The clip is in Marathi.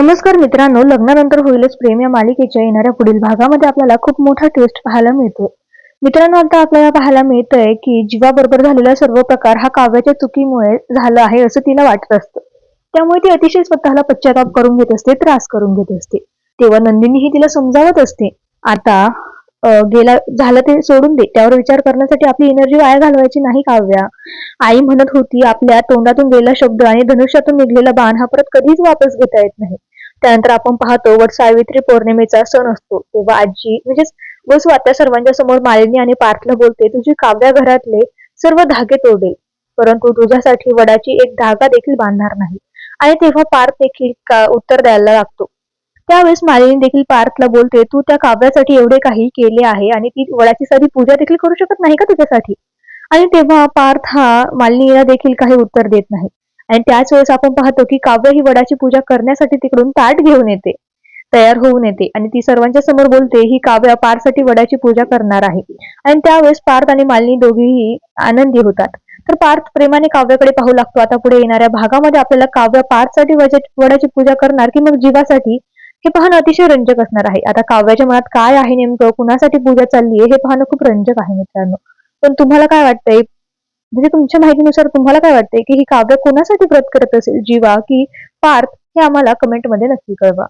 नमस्कार मित्रांनो लग्नानंतर होईलच प्रेम या मालिकेच्या येणाऱ्या पुढील भागामध्ये आपल्याला खूप मोठा ट्विस्ट पाहायला मिळतो मित्रांनो आता आपल्याला पाहायला मिळतंय की जीवाबरोबर झालेला सर्व प्रकार हा काव्याच्या चुकीमुळे झाला आहे असं तिला वाटत असतं. त्यामुळे ती अतिशय स्वतःला पश्चाताप करून घेत असते त्रास करून घेत असते. तेव्हा नंदिनी ही तिला समजावत असते आता गेला झालं ते सोडून दे. त्यावर विचार करण्यासाठी आपली एनर्जी वाया घालवायची नाही काव्या. आई म्हणत होती आपल्या तोंडातून गेला शब्द आणि धनुष्यातून निघलेला बाण हा परत कधीच वापस घेता येत नाही. त्यानंतर आपण पाहतो वट सावित्री पौर्णिमेचा सण असतो. तेव्हा आजी म्हणजेच वसू आता सर्वांच्या समोर मालिनी आणि पार्थला बोलते तुझी काव्या घरातले सर्व धागे तोडेल परंतु तुझ्यासाठी वडाची एक धागा देखील बांधणार नाही. आणि तेव्हा पार्थ देखील का उत्तर द्यायला लागतो. त्यावेळेस मालिनी देखील पार्थला बोलते तू त्या काव्यासाठी एवढे काही केले आहे आणि ती वडाची साधी पूजा देखील करू शकत नाही का तुझ्यासाठी? आणि तेव्हा पार्थ हा मालिनीला देखील काही उत्तर देत नाही. आणि त्याच वेळेस आपण पाहतो की काव्य ही वडाची पूजा करण्यासाठी तिकडून ताट घेऊन येते तयार होऊन येते. आणि ती सर्वांच्या समोर बोलते ही काव्य पारसाठी वडाची पूजा करणार आहे. आणि त्यावेळेस पार्थ आणि मालिनी दोघीही आनंदी होतात. तर पार्थ प्रेमाने काव्याकडे पाहू लागतो. आता पुढे येणाऱ्या भागामध्ये आपल्याला काव्य पार्थसाठी वडाची पूजा करणार की मग जीवासाठी? हे पाहणं अतिशय रंजक असणार आहे. आता काव्याच्या मनात काय आहे नेमकं? कुणासाठी पूजा चालली आहे? हे पाहणं खूप रंजक आहे मित्रांनो. पण तुम्हाला काय वाटतंय? म्हणजे तुमच्या माहितीनुसार तुम्हाला काय वाटतंय की ही काव्य कोणासाठी व्रत करत असेल? जीवा की पार्थ हे आम्हाला कमेंटमध्ये नक्की कळवा.